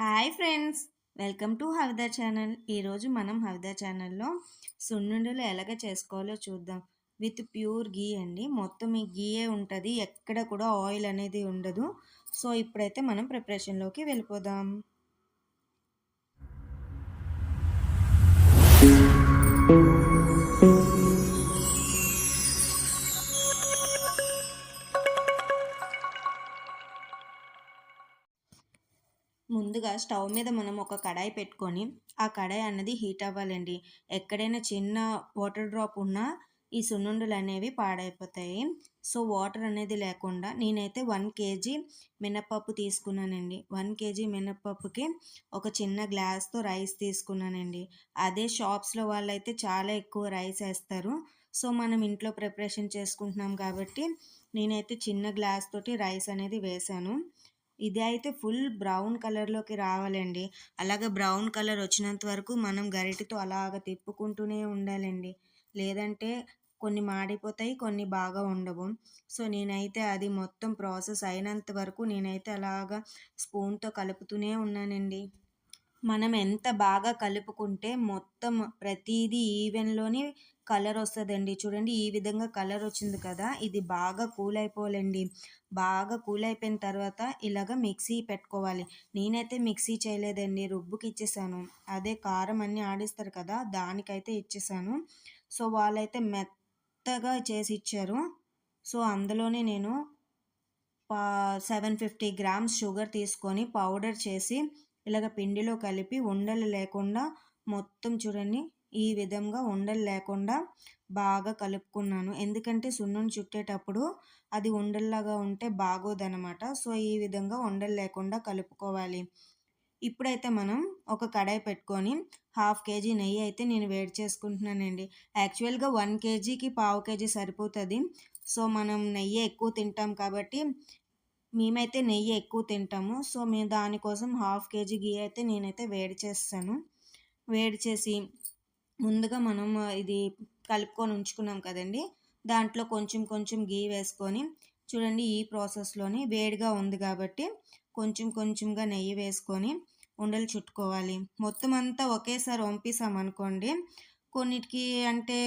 Hi friends welcome to హవిదా channel. ఈరోజు మనం హవిదా ఛానల్లో సున్నుండలు ఎలాగ చేసుకోవాలో చూద్దాం. విత్ ప్యూర్ గీ అండి. మొత్తం ఈ గీయే ఉంటుంది. ఎక్కడ కూడా ఆయిల్ అనేది ఉండదు. సో ఇప్పుడైతే మనం ప్రిపరేషన్లోకి వెళ్ళిపోదాం. ముందుగా స్టవ్ మీద మనం ఒక కడాయి పెట్టుకొని ఆ కడాయి అన్నది హీట్ అవ్వాలండి. ఎక్కడైనా చిన్న వాటర్ డ్రాప్ ఉన్నా ఈ సున్నుండలు అనేవి పాడైపోతాయి. సో వాటర్ అనేది లేకుండా నేనైతే వన్ కేజీ మినపప్పు తీసుకున్నానండి. వన్ కేజీ మినపప్పుకి ఒక చిన్న గ్లాస్తో రైస్ తీసుకున్నానండి. అదే షాప్స్లో వాళ్ళైతే చాలా ఎక్కువ రైస్ వేస్తారు. సో మనం ఇంట్లో ప్రిపరేషన్ చేసుకుంటున్నాం కాబట్టి నేనైతే చిన్న గ్లాస్ తోటి రైస్ అనేది వేసాను. ఇది అయితే ఫుల్ బ్రౌన్ కలర్లోకి రావాలండి. అలాగే బ్రౌన్ కలర్ వచ్చినంత వరకు మనం గరిటెతో అలాగ తిప్పుకుంటూనే ఉండాలండి. లేదంటే కొన్ని మాడిపోతాయి కొన్ని బాగా ఉండవు. సో నేనైతే అది మొత్తం ప్రాసెస్ అయినంత వరకు నేనైతే అలాగా స్పూన్తో కలుపుతూనే ఉన్నానండి. మనం ఎంత బాగా కలుపుకుంటే మొత్తం ప్రతిదీ ఈవెన్లోనే కలర్ వస్తుందండి. చూడండి ఈ విధంగా కలర్ వచ్చింది కదా ఇది బాగా కూల్ అయిపోవాలండి. బాగా కూల్ అయిపోయిన తర్వాత ఇలాగ మిక్సీ పెట్టుకోవాలి. నేనైతే మిక్సీ చేయలేదండి రుబ్బుకి ఇచ్చేసాను. అదే కారం అన్నీ ఆడిస్తారు కదా దానికైతే ఇచ్చేసాను. సో వాళ్ళైతే మెత్తగా చేసి ఇచ్చారు. సో అందులోనే నేను సెవెన్ ఫిఫ్టీ గ్రామ్స్ షుగర్ తీసుకొని పౌడర్ చేసి ఇలాగ పిండిలో కలిపి ఉండలు లేకుండా మొత్తం చూడండి ఈ విధంగా ఉండలు లేకుండా బాగా కలుపుకున్నాను. ఎందుకంటే సున్నుని చుట్టేటప్పుడు అది ఉండల్లాగా ఉంటే బాగోదనమాట సో ఈ విధంగా ఉండలు లేకుండా కలుపుకోవాలి. ఇప్పుడైతే మనం ఒక కడాయి పెట్టుకొని హాఫ్ కేజీ నెయ్యి అయితే నేను వేడి చేసుకుంటున్నానండి. యాక్చువల్గా వన్ కేజీకి పావు కేజీ సరిపోతుంది. సో మనం నెయ్యి ఎక్కువ తింటాం కాబట్టి మేమైతే నెయ్యి ఎక్కువ తింటాము. సో మేము దానికోసం హాఫ్ కేజీ గీ అయితే నేనైతే వేడి చేస్తాను. వేడి చేసి ముందుగా మనం ఇది కలుపుకొని ఉంచుకున్నాం కదండి. దాంట్లో కొంచెం కొంచెం గీ వేసుకొని చూడండి ఈ ప్రాసెస్లోని వేడిగా ఉంది కాబట్టి కొంచెం కొంచెంగా నెయ్యి వేసుకొని ఉండలు చుట్టుకోవాలి. మొత్తం అంతా ఒకేసారి వంపేసామనుకోండి కొన్నిటికి అంటే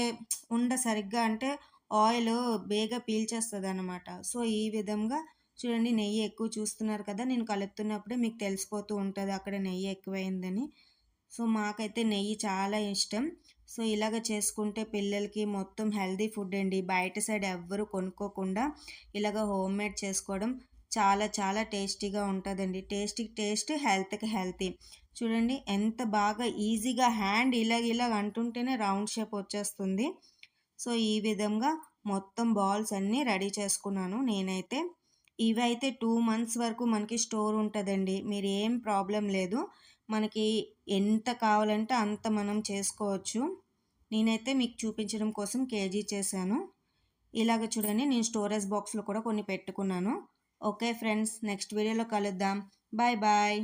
ఉండ సరిగ్గా అంటే ఆయిల్ బేగా పీల్చేస్తుంది అనమాట సో ఈ విధంగా చూడండి నెయ్యి ఎక్కువ చూస్తున్నారు కదా నేను కలుపుతున్నప్పుడే మీకు తెలిసిపోతూ ఉంటుంది అక్కడ నెయ్యి ఎక్కువైందని. సో మాకైతే నెయ్యి చాలా ఇష్టం. సో ఇలాగ చేసుకుంటే పిల్లలకి మొత్తం హెల్దీ ఫుడ్ అండి. బయట సైడ్ ఎవ్వరు కొనుక్కోకుండా ఇలాగ హోమ్ మేడ్ చేసుకోవడం చాలా చాలా టేస్టీగా ఉంటుందండి. టేస్టీకి టేస్ట్ హెల్త్కి హెల్తీ. చూడండి ఎంత బాగా ఈజీగా హ్యాండ్ ఇలాగ ఇలాగ అంటుంటేనే రౌండ్ షేప్ వచ్చేస్తుంది. సో ఈ విధంగా మొత్తం బాల్స్ అన్నీ రెడీ చేసుకున్నాను నేనైతే. ఇవైతే టూ మంత్స్ వరకు మనకి స్టోర్ ఉంటుందండి. మీరు ఏం ప్రాబ్లం లేదు. మనకి ఎంత కావాలంటే అంత మనం చేసుకోవచ్చు. నేనైతే మీకు చూపించడం కోసం కేజీ చేశాను. ఇలాగ చూడండి నేను స్టోరేజ్ బాక్స్లో కూడా కొన్ని పెట్టుకున్నాను. ఓకే ఫ్రెండ్స్ నెక్స్ట్ వీడియోలో కలుద్దాం. Bye bye.